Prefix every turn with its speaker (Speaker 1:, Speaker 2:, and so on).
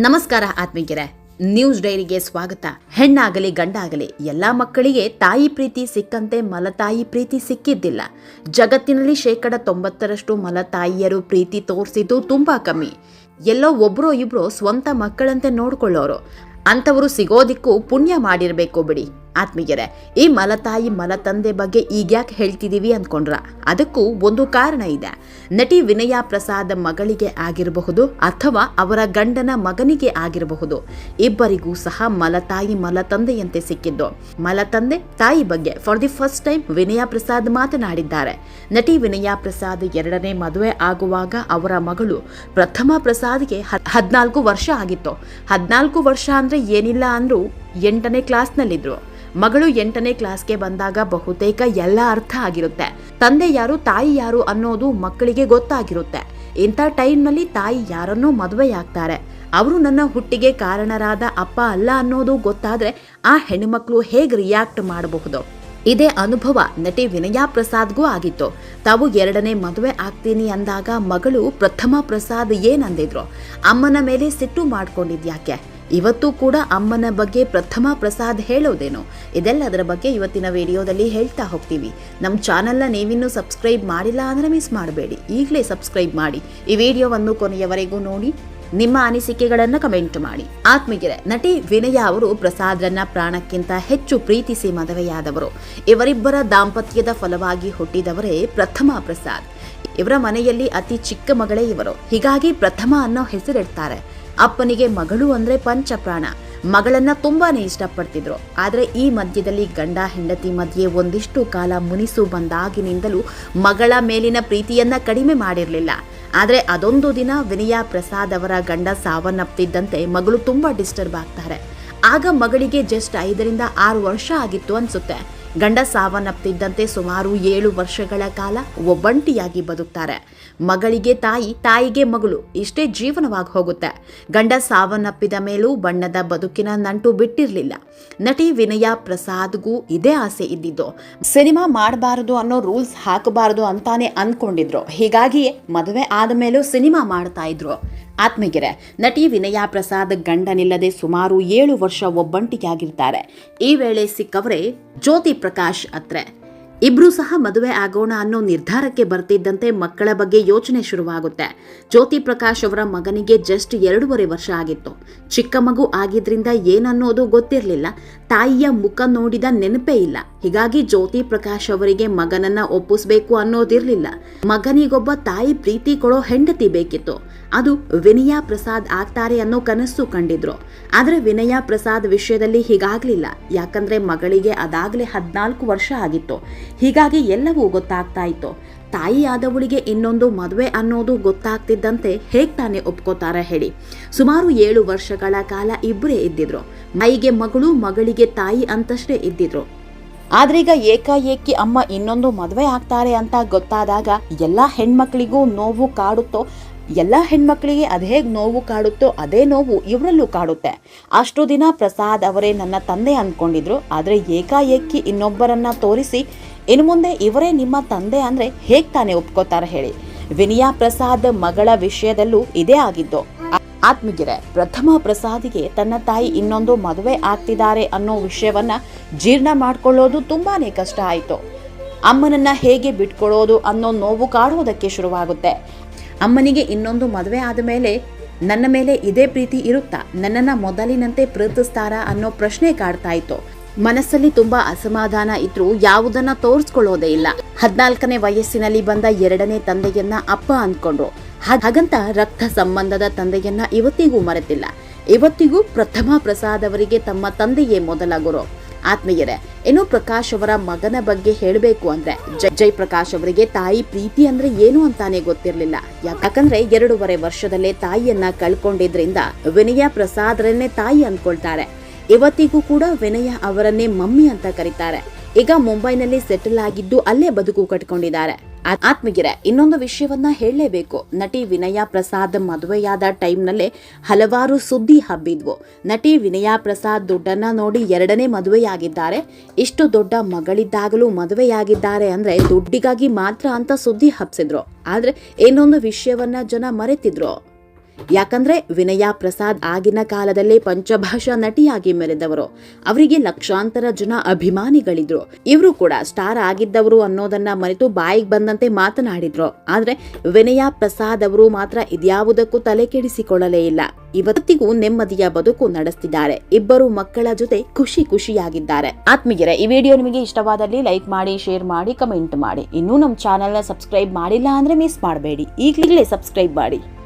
Speaker 1: ನಮಸ್ಕಾರ ಆತ್ಮೀಯರೇ ನ್ಯೂಸ್ ಡೈರಿಗೆ ಸ್ವಾಗತ. ಹೆಣ್ಣಾಗಲಿ ಗಂಡಾಗಲಿ, ಎಲ್ಲಾ ಮಕ್ಕಳಿಗೆ ತಾಯಿ ಪ್ರೀತಿ ಸಿಕ್ಕಂತೆ ಮಲತಾಯಿ ಪ್ರೀತಿ ಸಿಕ್ಕಿದ್ದಿಲ್ಲ. ಜಗತ್ತಿನಲ್ಲಿ ಶೇಕಡ ತೊಂಬತ್ತರಷ್ಟು ಮಲತಾಯಿಯರು ಪ್ರೀತಿ ತೋರಿಸಿದ್ದು ತುಂಬಾ ಕಮ್ಮಿ. ಎಲ್ಲೋ ಒಬ್ರೋ ಇಬ್ರೋ ಸ್ವಂತ ಮಕ್ಕಳಂತೆ ನೋಡ್ಕೊಳ್ಳೋರು. ಅಂಥವರು ಸಿಗೋದಿಕ್ಕೂ ಪುಣ್ಯ ಮಾಡಿರಬೇಕು ಬಿಡಿ. ಆತ್ಮೀಯರೇ, ಈ ಮಲತಾಯಿ ಮಲತಂದೆ ಬಗ್ಗೆ ಈಗ್ಯಾಕೆ ಹೇಳ್ತಿದ್ದೀವಿ ಅಂದ್ಕೊಂಡ್ರ ಅದಕ್ಕೂ ಒಂದು ಕಾರಣ ಇದೆ. ನಟಿ ವಿನಯಾ ಪ್ರಸಾದ್ ಮಗಳಿಗೆ ಆಗಿರಬಹುದು ಅಥವಾ ಅವರ ಗಂಡನ ಮಗನಿಗೆ ಆಗಿರಬಹುದು. ಇಬ್ಬರಿಗೂ ಸಹ ಮಲತಾಯಿ ಮಲತಂದೆಯಂತೆ ಸಿಕ್ಕಿದ್ದು. ಮಲತಂದೆ ತಾಯಿ ಬಗ್ಗೆ for the first time Vinaya Prasad ಮಾತನಾಡಿದ್ದಾರೆ. ನಟಿ ವಿನಯ ಪ್ರಸಾದ್ ಎರಡನೇ ಮದುವೆ ಆಗುವಾಗ ಅವರ ಮಗಳು ಪ್ರಥಮ ಪ್ರಸಾದ್ಗೆ ಹದಿನಾಲ್ಕು ವರ್ಷ ಆಗಿತ್ತು. ಹದಿನಾಲ್ಕು ವರ್ಷ ಅಂದ್ರೆ ಏನಿಲ್ಲ ಅಂದ್ರೂ ಎಂಟನೇ ಕ್ಲಾಸ್ನಲ್ಲಿದ್ರು ಮಗಳು ಎಂಟನೇ ಕ್ಲಾಸ್ಗೆ ಬಂದಾಗ ಬಹುತೇಕ ಎಲ್ಲ ಅರ್ಥ ಆಗಿರುತ್ತೆ. ತಂದೆ ಯಾರು, ತಾಯಿ ಯಾರು ಅನ್ನೋದು ಮಕ್ಕಳಿಗೆ ಗೊತ್ತಾಗಿರುತ್ತೆ. ಇಂಥ ಟೈಮ್ನಲ್ಲಿ ತಾಯಿ ಯಾರನ್ನೋ ಮದುವೆಯಾಗ್ತಾರೆ. ಅವರು ನನ್ನ ಹುಟ್ಟಿಗೆ ಕಾರಣರಾದ ಅಪ್ಪ ಅಲ್ಲ ಅನ್ನೋದು ಗೊತ್ತಾದ್ರೆ ಆ ಹೆಣ್ಣುಮಕ್ಕಳು ಹೇಗೆ ರಿಯಾಕ್ಟ್ ಮಾಡಬಹುದು? ಇದೇ ಅನುಭವ ನಟಿ ವಿನಯಾ ಪ್ರಸಾದ್ಗೂ ಆಗಿತ್ತು. ತಾವು ಎರಡನೇ ಮದುವೆ ಆಗ್ತೀನಿ ಅಂದಾಗ ಮಗಳು ಪ್ರಥಮ ಪ್ರಸಾದ್ ಏನಂದಿದ್ರು ಅಮ್ಮನ ಮೇಲೆ ಸಿಟ್ಟು ಮಾಡ್ಕೊಂಡಿದ್ಯಾಕೆ? ಇವತ್ತು ಕೂಡ ಅಮ್ಮನ ಬಗ್ಗೆ ಪ್ರಥಮ ಪ್ರಸಾದ್ ಹೇಳೋದೇನು? ಇದೆಲ್ಲದರ ಬಗ್ಗೆ ಇವತ್ತಿನ ವಿಡಿಯೋದಲ್ಲಿ ಹೇಳ್ತಾ ಹೋಗ್ತೀವಿ. ನಮ್ಮ ಚಾನಲ್ನ ನೀವಿನ್ನೂ ಸಬ್ಸ್ಕ್ರೈಬ್ ಮಾಡಿಲ್ಲ ಅಂದರೆ ಮಿಸ್ ಮಾಡಬೇಡಿ. ಈಗಲೇ ಸಬ್ಸ್ಕ್ರೈಬ್ ಮಾಡಿ. ಈ ವಿಡಿಯೋವನ್ನು ಕೊನೆಯವರೆಗೂ ನೋಡಿ. ನಿಮ್ಮ ಅನಿಸಿಕೆಗಳನ್ನು ಕಮೆಂಟ್ ಮಾಡಿ. ಆತ್ಮಗಿರೆ ನಟಿ ವಿನಯ ಅವರು ಪ್ರಸಾದ್ರನ್ನ ಪ್ರಾಣಕ್ಕಿಂತ ಹೆಚ್ಚು ಪ್ರೀತಿಸಿ ಮದುವೆಯಾದವರು. ಇವರಿಬ್ಬರ ದಾಂಪತ್ಯದ ಫಲವಾಗಿ ಹುಟ್ಟಿದವರೇ ಪ್ರಥಮ ಪ್ರಸಾದ್. ಇವರ ಮನೆಯಲ್ಲಿ ಅತಿ ಚಿಕ್ಕ ಮಗಳೇ ಇವರು. ಹೀಗಾಗಿ ಪ್ರಥಮ ಅನ್ನೋ ಹೆಸರಿಡ್ತಾರೆ. ಅಪ್ಪನಿಗೆ ಮಗಳು ಅಂದ್ರೆ ಪಂಚಪ್ರಾಣ. ಮಗಳನ್ನ ತುಂಬಾನೇ ಇಷ್ಟಪಡ್ತಿದ್ರು. ಆದ್ರೆ ಈ ಮಧ್ಯದಲ್ಲಿ ಗಂಡ ಹೆಂಡತಿ ಮಧ್ಯೆ ಒಂದಿಷ್ಟು ಕಾಲ ಮುನಿಸು ಬಂದಾಗಿನಿಂದಲೂ ಮಗಳ ಮೇಲಿನ ಪ್ರೀತಿಯನ್ನ ಕಡಿಮೆ ಮಾಡಿರಲಿಲ್ಲ. ಆದ್ರೆ ಅದೊಂದು ದಿನ ವಿನಯ ಪ್ರಸಾದ್ ಅವರ ಗಂಡ ಸಾವನ್ನಪ್ಪಿದ್ದಂತೆ ಮಗಳು ತುಂಬಾ ಡಿಸ್ಟರ್ಬ್ ಆಗ್ತಾರೆ. ಆಗ ಮಗಳಿಗೆ ಜಸ್ಟ್ ಐದರಿಂದ ಆರು ವರ್ಷ ಆಗಿತ್ತು ಅನ್ಸುತ್ತೆ. ಗಂಡ ಸಾವನ್ನಪ್ತಿದ್ದಂತೆ ಸುಮಾರು ಏಳು ವರ್ಷಗಳ ಕಾಲ ಒಬ್ಬಂಟಿಯಾಗಿ ಬದುಕ್ತಾರೆ. ಮಗಳಿಗೆ ತಾಯಿ, ತಾಯಿಗೆ ಮಗಳು, ಇಷ್ಟೇ ಜೀವನವಾಗಿ ಹೋಗುತ್ತೆ. ಗಂಡ ಸಾವನ್ನಪ್ಪಿದ ಮೇಲೂ ಬಣ್ಣದ ಬದುಕಿನ ನಂಟು ಬಿಟ್ಟಿರಲಿಲ್ಲ. ನಟಿ ವಿನಯ ಪ್ರಸಾದ್ಗೂ ಇದೇ ಆಸೆ ಇದ್ದಿದ್ದು. ಸಿನಿಮಾ ಮಾಡಬಾರದು ಅನ್ನೋ ರೂಲ್ಸ್ ಹಾಕಬಾರದು ಅಂತಾನೆ ಅಂದ್ಕೊಂಡಿದ್ರು ಹೀಗಾಗಿ ಮದುವೆ ಆದ ಮೇಲೂ ಸಿನಿಮಾ ಮಾಡ್ತಾ ಇದ್ರು. ಆತ್ಮೀಗೆರೆ ನಟಿ ವಿನಯಾ ಪ್ರಸಾದ್ ಗಂಡನಿಲ್ಲದೆ ಸುಮಾರು ಏಳು ವರ್ಷ ಒಬ್ಬಂಟಿಯಾಗಿರ್ತಾರೆ. ಈ ವೇಳೆ ಸಿಕ್ಕವರೇ ಜ್ಯೋತಿ ಪ್ರಕಾಶ್ ಅತ್ರೆ ಇಬ್ರು ಸಹ ಮದುವೆ ಆಗೋಣ ಅನ್ನೋ ನಿರ್ಧಾರಕ್ಕೆ ಬರ್ತಿದ್ದಂತೆ ಮಕ್ಕಳ ಬಗ್ಗೆ ಯೋಚನೆ ಶುರುವಾಗುತ್ತೆ. ಜ್ಯೋತಿ ಪ್ರಕಾಶ್ ಅವರ ಮಗನಿಗೆ ಜಸ್ಟ್ ಎರಡೂವರೆ ವರ್ಷ ಆಗಿತ್ತು. ಚಿಕ್ಕ ಮಗು ಆಗಿದ್ರಿಂದ ಏನನ್ನೋದು ಗೊತ್ತಿರಲಿಲ್ಲ. ತಾಯಿಯ ಮುಖ ನೋಡಿದ ನೆನಪೇ ಇಲ್ಲ. ಹೀಗಾಗಿ ಜ್ಯೋತಿ ಪ್ರಕಾಶ್ ಅವರಿಗೆ ಮಗನನ್ನ ಒಪ್ಪಿಸ್ಬೇಕು ಅನ್ನೋದಿರ್ಲಿಲ್ಲ. ಮಗನಿಗೊಬ್ಬ ತಾಯಿ ಪ್ರೀತಿ ಕೊಡೋ ಹೆಂಡತಿ ಬೇಕಿತ್ತು. ಅದು ವಿನಯಾ ಪ್ರಸಾದ್ ಆಗ್ತಾರೆ ಅನ್ನೋ ಕನಸು ಕಂಡಿದ್ರು. ಆದ್ರೆ ವಿನಯಾ ಪ್ರಸಾದ್ ವಿಷಯದಲ್ಲಿ ಹೀಗಾಗ್ಲಿಲ್ಲ. ಯಾಕಂದ್ರೆ ಮಗಳಿಗೆ ಅದಾಗ್ಲೇ ಹದಿನಾಲ್ಕು ವರ್ಷ ಆಗಿತ್ತು. ಹೀಗಾಗಿ ಎಲ್ಲವೂ ಗೊತ್ತಾಗ್ತಾ ಇತ್ತು. ತಾಯಿ ಆದವಳಿಗೆ ಇನ್ನೊಂದು ಮದುವೆ ಅನ್ನೋದು ಗೊತ್ತಾಗ್ತಿದ್ದಂತೆ ಹೇಗೆ ತಾನೇ ಒಪ್ಕೋತಾರ ಹೇಳಿ. ಸುಮಾರು ಏಳು ವರ್ಷಗಳ ಕಾಲ ಇಬ್ಬರೇ ಇದ್ದಿದ್ರು. ಮೈಗೆ ಮಗಳು, ಮಗಳಿಗೆ ತಾಯಿ ಅಂತಷ್ಟೇ ಇದ್ದಿದ್ರು. ಆದ್ರೀಗ ಏಕಾಏಕಿ ಅಮ್ಮ ಇನ್ನೊಂದು ಮದುವೆ ಆಗ್ತಾರೆ ಅಂತ ಗೊತ್ತಾದಾಗ ಎಲ್ಲಾ ಹೆಣ್ಮಕ್ಳಿಗೂ ನೋವು ಕಾಡುತ್ತೋ, ಎಲ್ಲ ಹೆಣ್ಮಕ್ಳಿಗೆ ಅದೇ ಹೇಗೆ ನೋವು ಕಾಡುತ್ತೋ ಅದೇ ನೋವು ಇವರಲ್ಲೂ ಕಾಡುತ್ತೆ. ಅಷ್ಟು ದಿನ ಪ್ರಸಾದ್ ಅವರೇ ನನ್ನ ತಂದೆ ಅಂದ್ಕೊಂಡಿದ್ರು ಆದರೆ ಏಕಾಏಕಿ ಇನ್ನೊಬ್ಬರನ್ನ ತೋರಿಸಿ ಇನ್ನು ಮುಂದೆ ಇವರೇ ನಿಮ್ಮ ತಂದೆ ಅಂದರೆ ಹೇಗೆ ತಾನೇ ಒಪ್ಕೋತಾರೆ ಹೇಳಿ. ವಿನಯಾ ಪ್ರಸಾದ್ ಮಗಳ ವಿಷಯದಲ್ಲೂ ಇದೇ ಆಗಿದ್ದು. ಆತ್ಮಗಿರೆ ಪ್ರಥಮ ಪ್ರಸಾದಿಗೆ ತನ್ನ ತಾಯಿ ಇನ್ನೊಂದು ಮದುವೆ ಆಗ್ತಿದ್ದಾರೆ ಅನ್ನೋ ವಿಷಯವನ್ನ ಜೀರ್ಣ ಮಾಡ್ಕೊಳ್ಳೋದು ತುಂಬಾ ಕಷ್ಟ ಆಯಿತು. ಅಮ್ಮನನ್ನ ಹೇಗೆ ಬಿಟ್ಕೊಳ್ಳೋದು ಅನ್ನೋ ನೋವು ಕಾಡುವುದಕ್ಕೆ ಶುರುವಾಗುತ್ತೆ. ಅಮ್ಮನಿಗೆ ಇನ್ನೊಂದು ಮದುವೆ ಆದ ಮೇಲೆ ನನ್ನ ಮೇಲೆ ಇದೇ ಪ್ರೀತಿ ಇರುತ್ತಾ? ನನ್ನನ್ನ ಮೊದಲಿನಂತೆ ಪ್ರೀತಿಸ್ತಾರಾ ಅನ್ನೋ ಪ್ರಶ್ನೆ ಕಾಡ್ತಾ ಇತ್ತು. ಮನಸ್ಸಲ್ಲಿ ತುಂಬಾ ಅಸಮಾಧಾನ ಇದ್ರೂ ಯಾವುದನ್ನ ತೋರಿಸ್ಕೊಳ್ಳೋದೇ ಇಲ್ಲ. ಹದ್ನಾಲ್ಕನೇ ವಯಸ್ಸಿನಲ್ಲಿ ಬಂದ ಎರಡನೇ ತಂದೆಯನ್ನ ಅಪ್ಪ ಅಂದ್ಕೊಂಡ್ರು ಹಾಗಂತ ರಕ್ತ ಸಂಬಂಧದ ತಂದೆಯನ್ನ ಇವತ್ತಿಗೂ ಮರೆತಿಲ್ಲ. ಇವತ್ತಿಗೂ ಪ್ರಥಮ ಪ್ರಸಾದ್ ಅವರಿಗೆ ತಮ್ಮ ತಂದೆಯೇ ಮೊದಲ ಗುರು. ಆತ್ಮೀಯರೇ ಏನು ಪ್ರಕಾಶ್ ಅವರ ಮಗನ ಬಗ್ಗೆ ಹೇಳಬೇಕು ಅಂದ್ರೆ ಜಯ್ ಪ್ರಕಾಶ್ ಅವರಿಗೆ ತಾಯಿ ಪ್ರೀತಿ ಅಂದ್ರೆ ಏನು ಅಂತಾನೆ ಗೊತ್ತಿರಲಿಲ್ಲ. ಯಾಕಂದ್ರೆ ಎರಡೂವರೆ ವರ್ಷದಲ್ಲೇ ತಾಯಿಯನ್ನ ಕಳ್ಕೊಂಡಿದ್ರಿಂದ ವಿನಯ ಪ್ರಸಾದ್ರನ್ನೇ ತಾಯಿ ಅಂದ್ಕೊಳ್ತಾರೆ ಇವತ್ತಿಗೂ ಕೂಡ ವಿನಯ ಅವರನ್ನೇ ಮಮ್ಮಿ ಅಂತ ಕರೀತಾರೆ. ಈಗ ಮುಂಬೈನಲ್ಲಿ ಸೆಟಲ್ ಆಗಿದ್ದು ಅಲ್ಲೇ ಬದುಕು ಕಟ್ಕೊಂಡಿದ್ದಾರೆ. ಆತ್ಮಗಿರೆ ಇನ್ನೊಂದು ವಿಷಯವನ್ನ ಹೇಳಲೇಬೇಕು. ನಟಿ ವಿನಯ ಪ್ರಸಾದ್ ಮದುವೆಯಾದ ಟೈಮ್ನಲ್ಲೇ ಹಲವಾರು ಸುದ್ದಿ ಹಬ್ಬಿದ್ವು. ನಟಿ ವಿನಯ ಪ್ರಸಾದ್ ದುಡ್ಡನ್ನ ನೋಡಿ ಎರಡನೇ ಮದುವೆಯಾಗಿದ್ದಾರೆ. ಇಷ್ಟು ದೊಡ್ಡ ಮಗಳಿದ್ದಾಗಲೂ ಮದುವೆಯಾಗಿದ್ದಾರೆ ಅಂದ್ರೆ ದುಡ್ಡಿಗಾಗಿ ಮಾತ್ರ ಅಂತ ಸುದ್ದಿ ಹಬ್ಸಿದ್ರು. ಆದ್ರೆ ಇನ್ನೊಂದು ವಿಷಯವನ್ನ ಜನ ಮರೆತಿದ್ರು. ಯಾಕಂದ್ರೆ ವಿನಯಾ ಪ್ರಸಾದ್ ಆಗಿನ ಕಾಲದಲ್ಲೇ ಪಂಚಭಾಷಾ ನಟಿಯಾಗಿ ಮೆರೆದವರು. ಅವರಿಗೆ ಲಕ್ಷಾಂತರ ಜನ ಅಭಿಮಾನಿಗಳಿದ್ರು. ಇವರು ಕೂಡ ಸ್ಟಾರ್ ಆಗಿದ್ದವರು ಅನ್ನೋದನ್ನ ಮರೆತು ಬಾಯಿಗೆ ಬಂದಂತೆ ಮಾತನಾಡಿದ್ರು. ಆದ್ರೆ ವಿನಯಾ ಪ್ರಸಾದ್ ಅವರು ಮಾತ್ರ ಇದ್ಯಾವುದಕ್ಕೂ ತಲೆ ಕೆಡಿಸಿಕೊಳ್ಳಲೇ ಇಲ್ಲ. ಇವತ್ತಿಗೂ ನೆಮ್ಮದಿಯ ಬದುಕು ನಡೆಸ್ತಿದ್ದಾರೆ. ಇಬ್ಬರು ಮಕ್ಕಳ ಜೊತೆ ಖುಷಿ ಖುಷಿಯಾಗಿದ್ದಾರೆ. ಆತ್ಮೀಯರೇ, ಈ ವಿಡಿಯೋ ನಿಮಗೆ ಇಷ್ಟವಾದಲ್ಲಿ ಲೈಕ್ ಮಾಡಿ, ಶೇರ್ ಮಾಡಿ, ಕಮೆಂಟ್ ಮಾಡಿ. ಇನ್ನೂ ನಮ್ಮ ಚಾನೆಲ್ನ ಸಬ್ಸ್ಕ್ರೈಬ್ ಮಾಡಿಲ್ಲ ಅಂದ್ರೆ ಮಿಸ್ ಮಾಡಬೇಡಿ. ಈಗಲೇ ಸಬ್ಸ್ಕ್ರೈಬ್ ಮಾಡಿ.